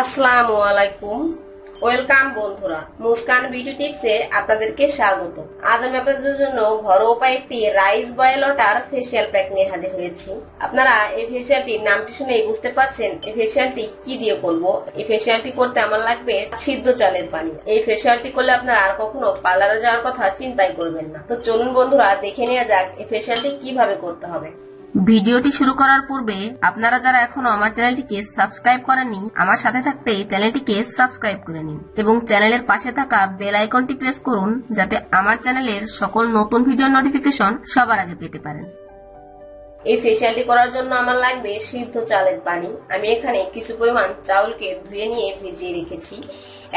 আসসালামু আলাইকুম। ওয়েলকাম বন্ধুরা, মুস্কান বিউটি টিপসে আপনাদেরকে স্বাগত। আজ আমি আপনাদের জন্য ঘরোয়া উপায়ে একটি rice boil water facial pack নিয়ে হাজির হয়েছি। আপনারা এই ফেসিয়ালটির নামটি শুনেই বুঝতে পারছেন এই ফেসিয়ালটি কি দিয়ে করব। এই ফেসিয়ালটি করতে আমার লাগবে সিদ্ধ চালের পানি। এই ফেসিয়ালটি করলে আপনারা আর কখনো পার্লারে যাওয়ার কথা চিন্তাই করবেন না। তো চলুন বন্ধুরা, দেখে নেওয়া যাক এই ফেসিয়ালটি কীভাবে করতে হবে। ভিডিওটি শুরু করার পূর্বে আপনারা যারা এখনও আমার চ্যানেলটিকে সাবস্ক্রাইব করেননি, আমার সাথে থাকতে চ্যানেলটিকে সাবস্ক্রাইব করে নিন এবং চ্যানেলের পাশে থাকা বেল আইকনটি প্রেস করুন যাতে আমার চ্যানেলের সকল নতুন ভিডিও নোটিফিকেশন সবার আগে পেতে পারেন। এই ফেসিয়ালটি করার জন্য আমার লাগবে সিদ্ধ চালের পানি। আমি এখানে কিছু পরিমাণ চাউলকে ধুয়ে নিয়ে ভিজিয়ে রেখেছি।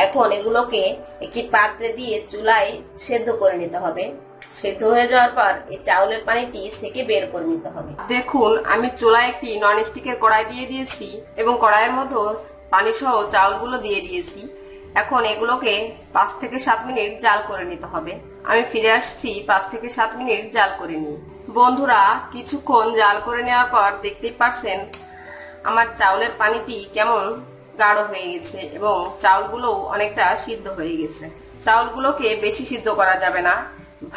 এখন এগুলোকে একটি পাত্রে দিয়ে চুলায় সেদ্ধ করে নিতে হবে। সেদ্ধ হয়ে যাওয়ার পর এই চাউলের পানিটি সেকে বের করে নিতে হবে। দেখুন, আমি চুলায় একটি নন স্টিকের কড়াই দিয়ে দিয়েছি এবং কড়াইয়ের মধ্যে পানি সহ চাউলগুলো দিয়ে দিয়েছি। এখন এগুলোকে পাঁচ থেকে সাত মিনিট জাল করে নিতে হবে। আমি ফিরে আসছি পাঁচ থেকে সাত মিনিট জাল করে নিই বন্ধুরা, কিছুক্ষণ জাল করে নেওয়ার পর দেখতেই পারছেন আমার চাউলের পানিটি কেমন গাঢ় হয়ে গেছে এবং চাউলগুলো অনেকটা সিদ্ধ হয়ে গেছে। চাউলগুলোকে বেশি সিদ্ধ করা যাবে না।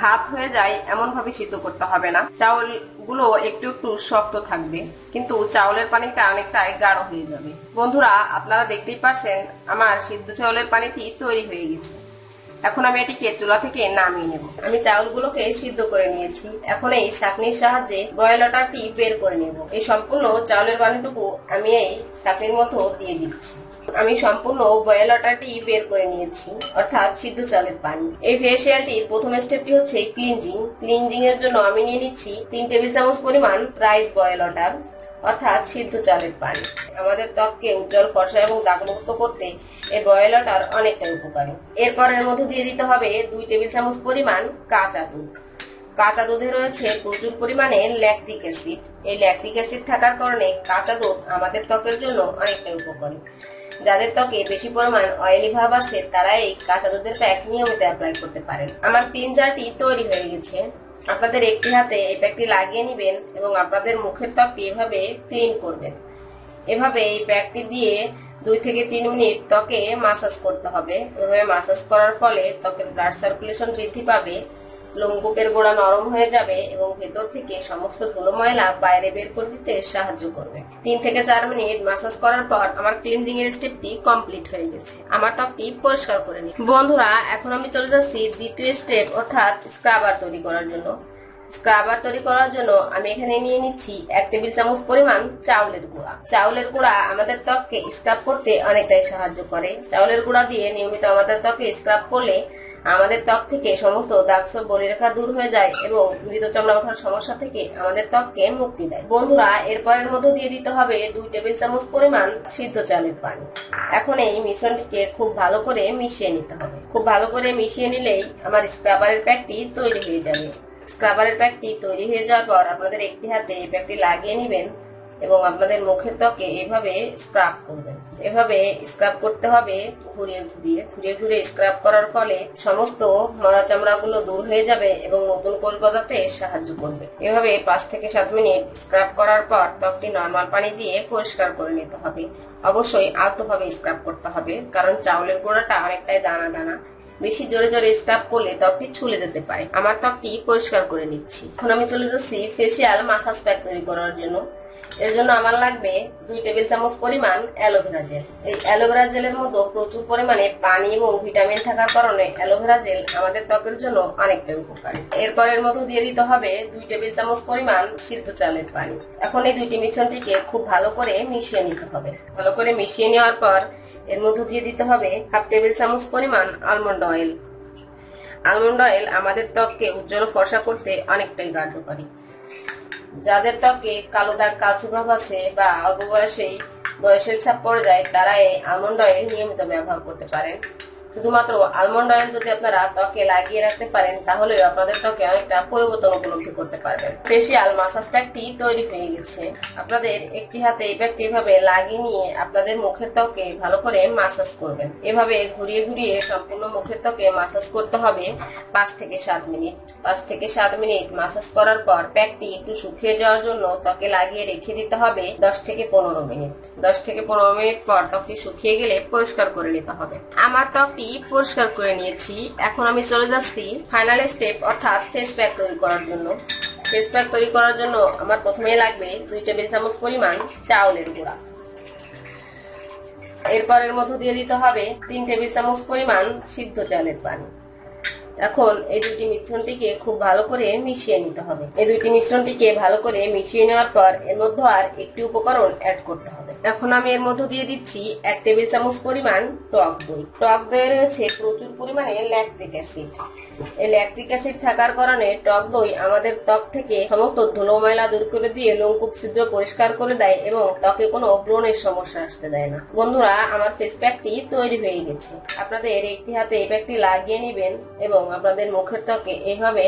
ভাত হয়ে যায়, এমন ভাবে সিদ্ধ করতে হবে না। চাউলগুলো একটু একটু শক্ত থাকবে, কিন্তু চাউলের পানিটা অনেকটাই গাঢ় হয়ে যাবে। বন্ধুরা, আপনারা দেখতেই পারছেন, আমার সিদ্ধ চাউলের পানিটি তৈরি হয়ে গেছে। এখন আমি এটিকে চুলা থেকে নামিয়ে নেব। আমি চাউলগুলোকে সিদ্ধ করে নিয়েছি। এখন এই চাকনির সাহায্যে বয়লটাটি বের করে নেব। এই সম্পূর্ণ চাউলের পানিটুকু আমি এই চাকনির মতো দিয়ে দিচ্ছি। আমি সম্পূর্ণ বয়েল ওয়াটারটি বের করে নিয়েছি, অর্থাৎ সিদ্ধ চালের পানি। এই ফেসিয়ালটির প্রথম স্টেপটি হচ্ছে ক্লিনজিং। ক্লিনজিং এর জন্য আমি নিয়ে নিচ্ছি তিন টেবিল চামচ পরিমাণ রাইস বয়েল ওয়াটার অর্থাৎ সিদ্ধ চালের পানি। আমাদের ত্বককে উজ্জ্বল ফর্সা এবং দাগমুক্ত করতে এই বয়েল ওয়াটার অনেকটা উপকারী। এরপর এর মধ্যে দিয়ে দিতে হবে দুই টেবিল চামচ পরিমাণ কাঁচা দুধ। কাঁচা দুধে রয়েছে প্রচুর পরিমাণে ল্যাকটিক অ্যাসিড। এই ল্যাকটিক অ্যাসিড থাকার কারণে কাঁচা দুধ আমাদের ত্বকের জন্য অনেকটা উপকারী। যাদের ত্বকে বেশি পরিমাণ অয়েলি ভাব আছে, তারা এই কাঁচা দুধের প্যাক নিয়মিত অ্যাপ্লাই করতে পারেন। আমার তিন জারটি তৈরি হয়ে গেছে। আপনাদের একটি হাতে এই প্যাকটি লাগিয়ে নেবেন এবং আপনাদের মুখের ত্বকটি এভাবে ক্লিন করবেন। এভাবে এই প্যাকটি দিয়ে দুই থেকে তিন মিনিট ত্বকে মাসাজ করতে হবে। এভাবে মাসাজ করার ফলে ত্বকের ব্লাড সার্কুলেশন বৃদ্ধি পাবে। লোমকূপের গোড়া নরম হয়ে যাবে এবং ভেতর থেকে সমস্ত ধুলো ময়লা বাইরে বের করে দিতে সাহায্য করবে। তিন থেকে চার মিনিট মাসাজ করার পর আমার ক্লিনজিং এর স্টেপটি কমপ্লিট হয়ে গেছে। আমার ত্বকটি পরিষ্কার করে নি বন্ধুরা, এখন আমি চলে যাচ্ছি দ্বিতীয় স্টেপ অর্থাৎ স্ক্রাবার তৈরি করার জন্য। স্ক্রাবার তৈরি করার জন্য আমি এখানে নিয়ে নিচ্ছি এক টেবিল চামচ পরিমাণ চাউলের গুঁড়া। চাউলের গুঁড়া আমাদের ত্বককে স্ক্রাব করতে অনেকটাই সাহায্য করে। চাউলের গুঁড়া দিয়ে নিয়মিত আমাদের ত্বকে স্ক্রাব করলে আমাদের ত্বক থেকে সমস্ত দাগ সব বলিরেখা দূর হয়ে যায় এবং মৃত চামড়া ওঠার সমস্যা থেকে আমাদের ত্বককে মুক্তি দেয়। বন্ধুরা, এরপরের মধ্যে দিয়ে দিতে হবে দুই টেবিল চামচ পরিমাণ সিদ্ধ চালের পানি। এখন এই মিশ্রণটিকে খুব ভালো করে মিশিয়ে নিতে হবে। খুব ভালো করে মিশিয়ে নিলেই আমার স্ক্রাবারের প্যাকটি তৈরি হয়ে যাবে। স্ক্রাবারের প্যাকটি তৈরি হয়ে যাওয়ার পর আপনাদের একটি হাতে এই প্যাকটি লাগিয়ে নেবেন। এবং আপনাদের মুখের ত্বকে এভাবে স্ক্রাব করবেন। এভাবে স্ক্রাব করতে হবে ঘুরিয়ে ঘুরিয়ে। ঘুরিয়ে ঘুরিয়ে স্ক্রাব করার ফলে সমস্ত মরা চামড়া গুলো দূর হয়ে যাবে এবং নতুন কোল গজাতে সাহায্য করবে। এভাবে পাঁচ থেকে সাত মিনিট স্ক্রাব করার পর ত্বকটি নর্মাল পানি দিয়ে পরিষ্কার করে নিতে হবে। অবশ্যই আলতোভাবে স্ক্রাব করতে হবে, কারণ চাউলের গোড়াটা অনেকটাই দানা দানা। বেশি জোরে জোরে স্ক্রাব করলে ত্বকটি ছুলে যেতে পারে। আমার ত্বকটি পরিষ্কার করে নিচ্ছি। এখন আমি চলে যাচ্ছি ফেসিয়াল মাসাজ প্যাক তৈরি করার জন্য। এর জন্য আমার লাগবে দুই টেবিল চামচ পরিমাণ অ্যালোভেরা জেল। এই অ্যালোভেরা জেলের মধ্যে প্রচুর পরিমাণে পানি এবং ভিটামিন থাকার কারণে অ্যালোভেরা জেল আমাদের ত্বকের জন্য অনেকটাই উপকারী। এরপর এর মধ্যে দিয়ে দিতে হবে দুই টেবিল চামচ পরিমাণ সিদ্ধ চালের পানি। এখন এই দুইটি মিশ্রণটিকে খুব ভালো করে মিশিয়ে নিতে হবে। ভালো করে মিশিয়ে নেওয়ার পর এর মধ্যে দিয়ে দিতে হবে হাফ টেবিল চামচ পরিমাণ আলমন্ড অয়েল আলমন্ড অয়েল আমাদের ত্বককে উজ্জ্বল ফর্সা করতে অনেকটাই কার্যকরী। যাদের ত্বকে কালো দাগ কালচু ভাব আছে বা অল্প বয়সেই বয়সের ছাপ পড়ে যায়, তারা এই আমন্ড অয়েল নিয়মিত ব্যবহার করতে পারেন। শুধুমাত্র আলমন্ড অয়েল যদি আপনারা ত্বকে লাগিয়ে রাখতে পারেন তাহলে আপনাদের ত্বকে অনেকটা পরিবর্তন উপলব্ধি করতে পারবেন। ফেসিয়াল মাসাজ প্যাকটি তৈরি হয়ে গেছে। আপনাদের একটি হাতে এই প্যাকটি এভাবে লাগিয়ে নিয়ে আপনাদের মুখের ত্বকে ভালো করে মাসাজ করবেন। এভাবে ঘুরিয়ে ঘুরিয়ে সম্পূর্ণ মুখের ত্বকে মাসাজ করতে হবে পাঁচ থেকে সাত মিনিট। পাঁচ থেকে সাত মিনিট মাসাজ করার পর প্যাকটি একটু শুকিয়ে যাওয়ার জন্য ত্বকে লাগিয়ে রেখে দিতে হবে দশ থেকে পনেরো মিনিট। দশ থেকে পনেরো মিনিট পর ত্বকটি শুকিয়ে গেলে পরিষ্কার করে নিতে হবে। আমার ত্বকটি পরিষ্কার করে নিয়েছি। এখন আমি চলে যাচ্ছি ফাইনাল স্টেপ অর্থাৎ ফেস প্যাক তৈরি করার জন্য। ফেস প্যাক তৈরি করার জন্য আমার প্রথমেই লাগবে দুই টেবিল চামচ পরিমাণ চাউলের গুঁড়া। এরপরের মধ্যে দিয়ে দিতে হবে তিন টেবিল চামচ পরিমাণ সিদ্ধ চালের পানি। এখন এই দুটি মিশ্রণটিকে খুব ভালো করে মিশিয়ে নিতে হবে। এই দুটি মিশ্রণটিকে ভালো করে মিশিয়ে নেওয়ার পর এর মধ্যে আর একটি উপকরণ অ্যাড করতে হবে। এখন আমি এর মধ্যে দিয়ে দিচ্ছি এক টেবিল চামচ পরিমাণ টক দই। টক দইয়ে রয়েছে প্রচুর পরিমাণে ল্যাকটিক অ্যাসিড এই ল্যাকটিক অ্যাসিড থাকার কারণে টক দই আমাদের ত্বক থেকে সমস্ত ধুলো ময়লা দূর করে দিয়ে লোমকূপ ছিদ্র পরিষ্কার করে দেয় এবং ত্বকে কোনো ব্রণের সমস্যা আসতে দেয় না। বন্ধুরা, আমার ফেস প্যাকটি তৈরি হয়ে গেছে। আপনাদের একটি হাতে এই প্যাকটি লাগিয়ে নেবেন এবং আপনাদের মুখের ত্বকে এইভাবে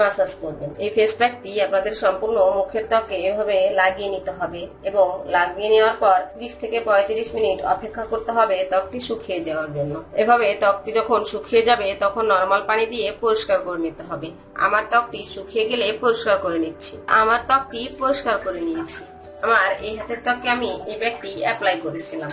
মাসাজ করবেন। এই ফেস প্যাকটি আপনাদের সম্পূর্ণ মুখের ত্বকে এভাবে লাগিয়ে নিতে হবে এবং লাগিয়ে নেওয়ার পর ত্রিশ থেকে পঁয়ত্রিশ মিনিট অপেক্ষা করতে হবে ত্বকটি শুকিয়ে যাওয়ার জন্য। এভাবে ত্বকটি যখন শুকিয়ে যাবে, তখন নর্মাল পানি দিয়ে পরিষ্কার করে নিতে হবে। আমার ত্বকটি শুকিয়ে গেলে পরিষ্কার করে নিচ্ছি। আমার ত্বকটি পরিষ্কার করে নিয়েছি। আমার এই হাতের ত্বকে আমি এই প্যাকটি অ্যাপ্লাই করেছিলাম।